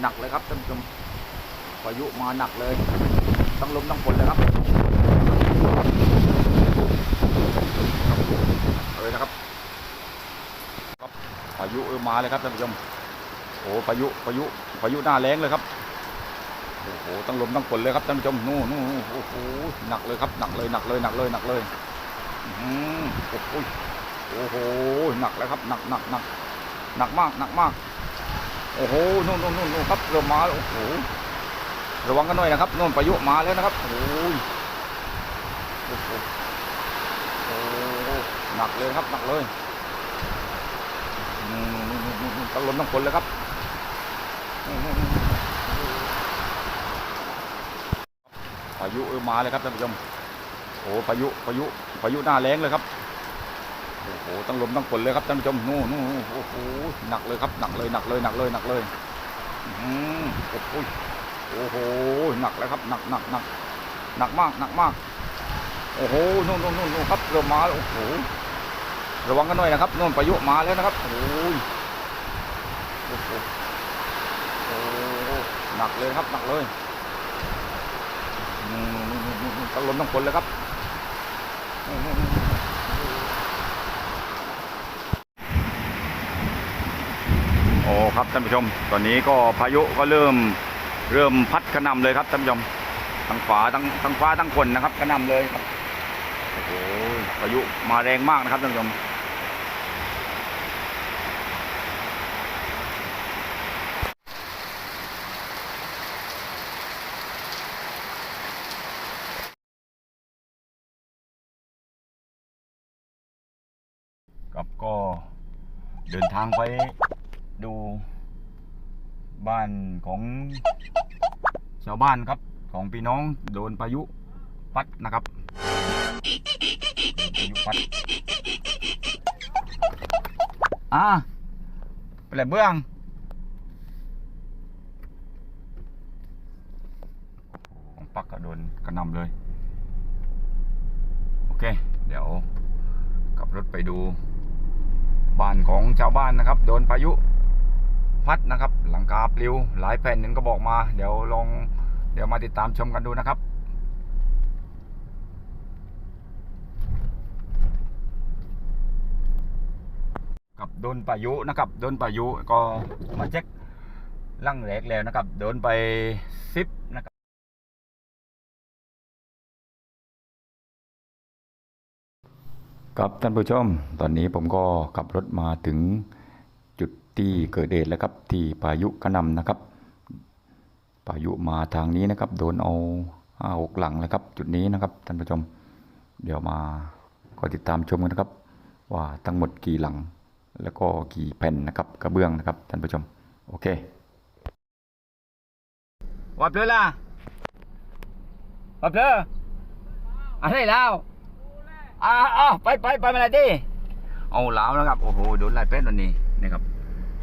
หนักเลยครับท่านผู้ชมพายุมาหนักเลย ต้องลมต้องฝนเลยครับเลยนะครับครับพายุเออมาเลยครับท่านผู้ชมโอ้พายุพายุพายุหน้าแรงเลยครับโอ้โหต้องลมต้องฝนเลยครับท่านผู้ชมนู่นนู่นโอ้โหหนักเลยครับหนักเลยหนักเลยหนักเลยหนักเลยอื้อหือโอ้โหโอ้โหหนักแล้วครับหนักหนักหนักหนักมากหนักมาก อ้โหนู่นนู่นนู่นนู่นครับเริ่มมาแล้วโอ้โหระวังกันหน่อยนะครับนู่นพายุมาแล้วนะครับโอ้ยโอ้โหหนักเลยครับหนักเลยนู่นต้องลมต้องฝนเลยครับพายุมาเลยครับท่านผู้ชมโอ้พายุพายุพายุหน้าแรงเลยครับ โอ้โหต้องลมต้องฝนเลยครับท่านผู้ชมนู่นนู่นโอ้โหหนักเลยครับหนักเลยหนักเลยหนักเลยหนักเลยอื้อหือโอ้โหโอ้โหหนักแล้วครับหนักหนักหนักหนักมากหนักมาก โอ้โหนู่นนู่นนู่นครับเริ่มาแล้วโอ้โหระวังกันหน่อยนะครับนู่นพายุมาแล้วนะครับโอ้ยโอ้โหหนักเลยครับหนักเลยนู่นนู่นนู่นนู่นนู่นต้องลมต้องฝนเลยครับนู่นนู่นนู่นโอ้ครับท่านผู้ชม ตอนนี้ก็พายุก็เริ่มเริ่มพัดกระนำเลยครับท่านผู้ชมทั้งฝาทั้งทั้งฟ้าทั้งฝนนะครับกระนำเลยครับโอ้โหพายุมาแรงมากนะครับท่านผู้ชมครับก็เดินทางไป ดูบ้านของชาวบ้านครับของพี่น้องโดนพายุพัดนะครับพายุพัดอ่าไปเลยเบื้องของปักก็โดนกระนำเลย โอเค เดี๋ยวขับรถไปดูบ้านของชาวบ้านนะครับ โดนพายุ พัดนะครับ หลังคาปลิว หลายแผ่นหนึ่งก็บอกมา เดี๋ยวลองเดี๋ยวมาติดตามชมกันดูนะครับกับโดนพายุนะครับโดนพายุก็มาเช็คลั่งแรกแล้วนะครับโดนไปสิบนะครับครับท่านผู้ชม ตอนนี้ผมก็ขับรถมาถึง ที่เกิดเหตุแล้วครับที่พายุกระนำนะครับพายุมาทางนี้นะครับโดนเอาห้าหกหลังแล้วครับจุดนี้นะครับท่านผู้ชม เดี๋ยวมาก็ติดตามชมกันนะครับ ว่าทั้งหมดกี่หลังแล้วก็กี่แผ่นนะครับกระเบื้องนะครับท่านผู้ชมโอเควับเลยล่ะวับเลยอะไรแล้วอ่าอ่าไปไปไปมาเลยดิเอาหลาวนะครับโอ้โหโดนลายเป็ดวันนี้นะครับ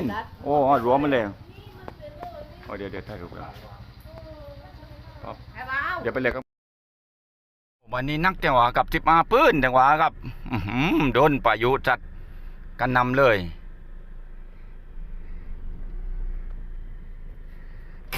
นโอ้รวมมาเลยโอ้เดี๋ยวเดี๋ยวถ่ายรูปกันครับเดี๋ยวไปเลยครับวันนี้นักจังหวะกับทิพมาปืนจังหวะครับอื้อหือโดนพายุจัดกันนำเลย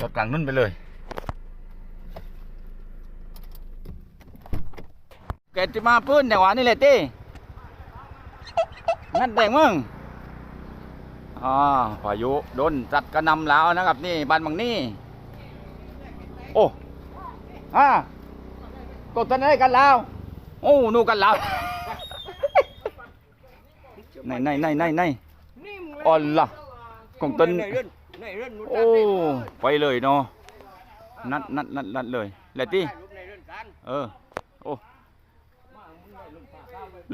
จอดกลางนุ่นไปเลยแกจะมาพื้นแต่ว่านี่แหละตีนั่นแต่งมึงอ่าพายุโดนจัดกระหนำแล้วนะครับ นี่บ้านบางนี่ โอ้อ่าตัวตันได้กันแล้ว โอ้นู่นกันแล้วไหนไหนไหนไหนไหนนี่มึงอ่อนล่ะของต้น โอ้ไปเลยเนาะนัดนัดนัดนัดเลยแหละที่เออโอ้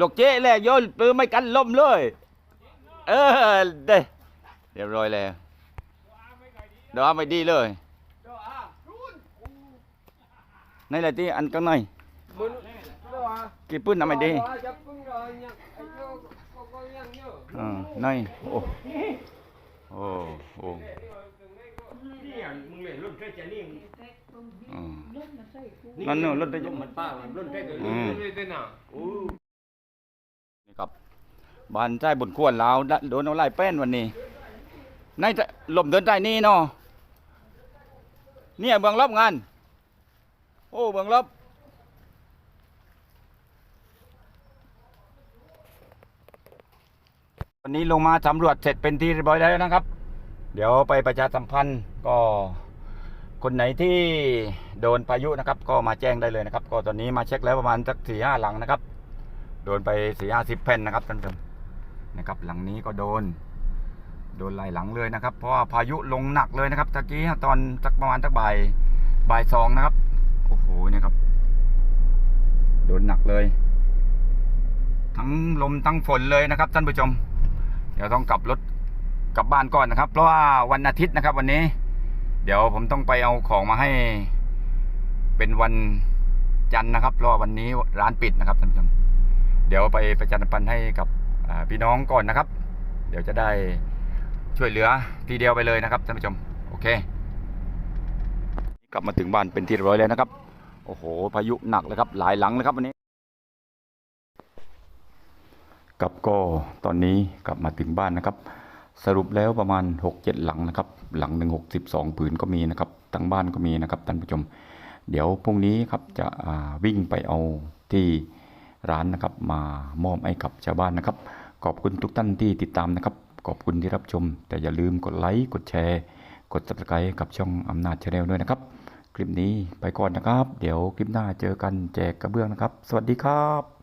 ลกเจ๊แหละโยนปืนไม่กันลมเลย เออเด้เรียบร้อยแล้วเดี๋ยวอาไม่ดีเลยนี่แหละที่อันข้างในกี่ปืนทำไม่ดีจะพึ่งรอยังไอ้ะอ่าในโอ้โอ้โอ้นี่มึงเล่นรุ่นเท่จะนี่อืมนั่นเนอะรถได้ยยังมันป้ามันรุ่นเท่จะอืนี่มเลยเต้นอะโอ้นี่ครับบ้านใต้บนควรลาวดะโดนเอาไล่แป้นวันนี้ในจะลมเดินใต้นี่เนาะเนี่ยเบืองลบงาน โอ้เบืองลบ วันนี้ลงมาสำรวจเสร็จเป็นที่เรียบร้อยแล้วนะครับ เดี๋ยวไปประชาสัมพันธ์ก็คนไหนที่โดนพายุนะครับ ก็มาแจ้งได้เลยนะครับ ก็ตอนนี้มาเช็คแล้วประมาณสักสี่ห้าหลังนะครับ โดนไปสี่ห้าสิบแผ่นนะครับท่านผู้ชมนะครับหลังนี้ก็โดน โดนหลายหลังเลยนะครับ เพราะว่าพายุลงหนักเลยนะครับตะกี้ตอนสักประมาณสักบ่ายบ่ายสองนะครับโอ้โหเนี่ยครับ โดนหนักเลย ทั้งลมทั้งฝนเลยนะครับท่านผู้ชม เดี๋ยวต้องกลับรถกลับบ้านก่อนนะครับ เพราะว่าวันอาทิตย์นะครับ วันนี้ เดี๋ยวผมต้องไปเอาของมาให้ เป็นวันจันทร์นะครับเพราะวันนี้ร้านปิดนะครับท่านผู้ชมเดี๋ยวไปประชาสัมพันให้กับพี่น้องก่อนนะครับ เดี๋ยวจะได้ช่วยเหลือทีเดียวไปเลยนะครับท่านผู้ชมโอเค กลับมาถึงบ้านเป็นที่เรียบร้อยแล้วนะครับ โอ้โหพายุหนักเลยครับ หลายหลังเลยครับวันนี้ กับก็ตอนนี้กลับมาถึงบ้านนะครับ สรุปแล้วประมาณ 6-7 หลังนะครับ หลังหนึ่งหกสิบสองผืนก็มีนะครับทั้งบ้านก็มีนะครับท่านผู้ชม เดี๋ยวพรุ่งนี้ครับจะวิ่งไปเอาที่ร้านนะครับมามอบให้กับชาวบ้านนะครับ ขอบคุณทุกท่านที่ติดตามนะครับ ขอบคุณที่รับชม แต่อย่าลืมกดไลค์กดแชร์ กด subscribe กับช่องอำนาจชาแนลด้วยนะครับ คลิปนี้ไปก่อนนะครับ เดี๋ยวคลิปหน้าเจอกันแจกกระเบื้องนะครับ สวัสดีครับ